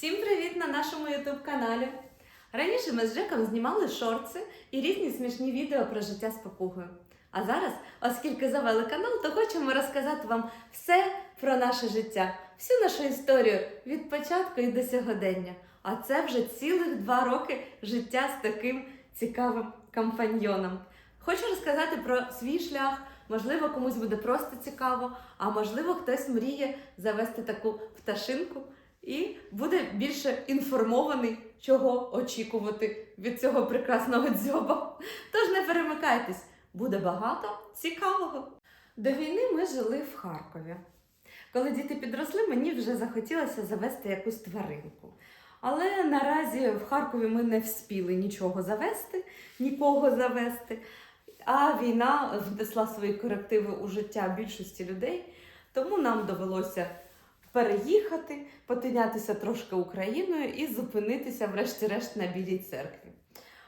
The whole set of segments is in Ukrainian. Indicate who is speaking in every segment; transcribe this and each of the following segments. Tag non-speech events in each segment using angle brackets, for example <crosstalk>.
Speaker 1: Всім привіт на нашому YouTube каналі. Раніше ми з Джеком знімали шорти і різні смішні відео про життя з папугою. А зараз, оскільки завели канал, то хочемо розказати вам все про наше життя, всю нашу історію від початку і до сьогодення. А це вже цілих два роки життя з таким цікавим компаньйоном. Хочу розказати про свій шлях. Можливо, комусь буде просто цікаво, а можливо, хтось мріє завести таку пташинку і буде більше інформований, чого очікувати від цього прекрасного дзьоба. Тож не перемикайтесь, буде багато цікавого. До війни ми жили в Харкові. Коли діти підросли, мені вже захотілося завести якусь тваринку. Але наразі в Харкові ми не вспіли нічого завести, нікого завести. А війна внесла свої корективи у життя більшості людей, тому нам довелося переїхати, потинятися трошки Україною і зупинитися, врешті-решт, на Білій церкві.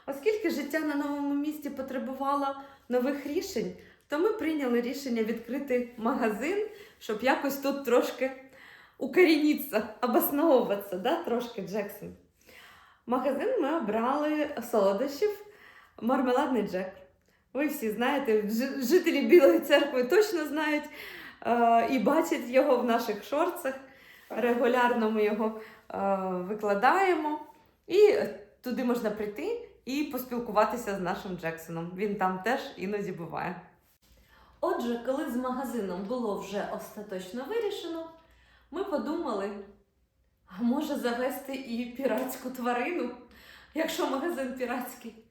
Speaker 1: Оскільки життя на новому місці потребувало нових рішень, то ми прийняли рішення відкрити магазин, щоб якось тут трошки укорінитися, обосновуватися, да, трошки Джексон. Магазин ми обрали солодощів мармеладний Джек. Ви всі знаєте, жителі Білої церкви точно знають і бачать його в наших шорцах. Регулярно ми його е, викладаємо. І туди можна прийти і поспілкуватися з нашим Джексоном. Він там теж іноді буває. Отже, коли з магазином було вже остаточно вирішено, ми подумали, а може завести і піратську тварину, якщо магазин піратський.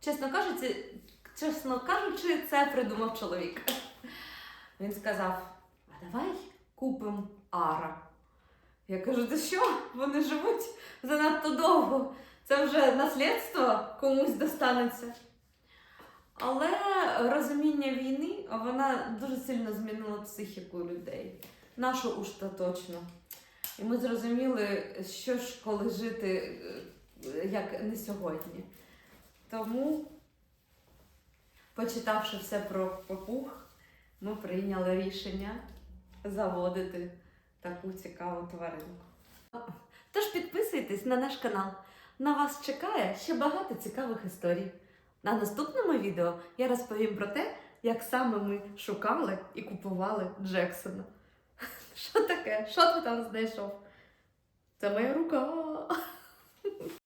Speaker 1: Чесно кажучи, чесно кажучи, це придумав чоловік. Він сказав: давай купимо ара. Я кажу, ти що? Вони живуть занадто довго. Це вже наслідство комусь достанеться. Але розуміння війни вона дуже сильно змінила психіку людей. Нашу уж. І ми зрозуміли, що ж коли жити е, як не сьогодні. Тому, почитавши все про папуг, ми прийняли рішення заводити таку цікаву тваринку. Тож підписуйтесь на наш канал. На вас чекає ще багато цікавих історій. На наступному відео я розповім про те, як саме ми шукали і купували Джексона. <laughs> Що таке? Що ти там знайшов? Це моя рука.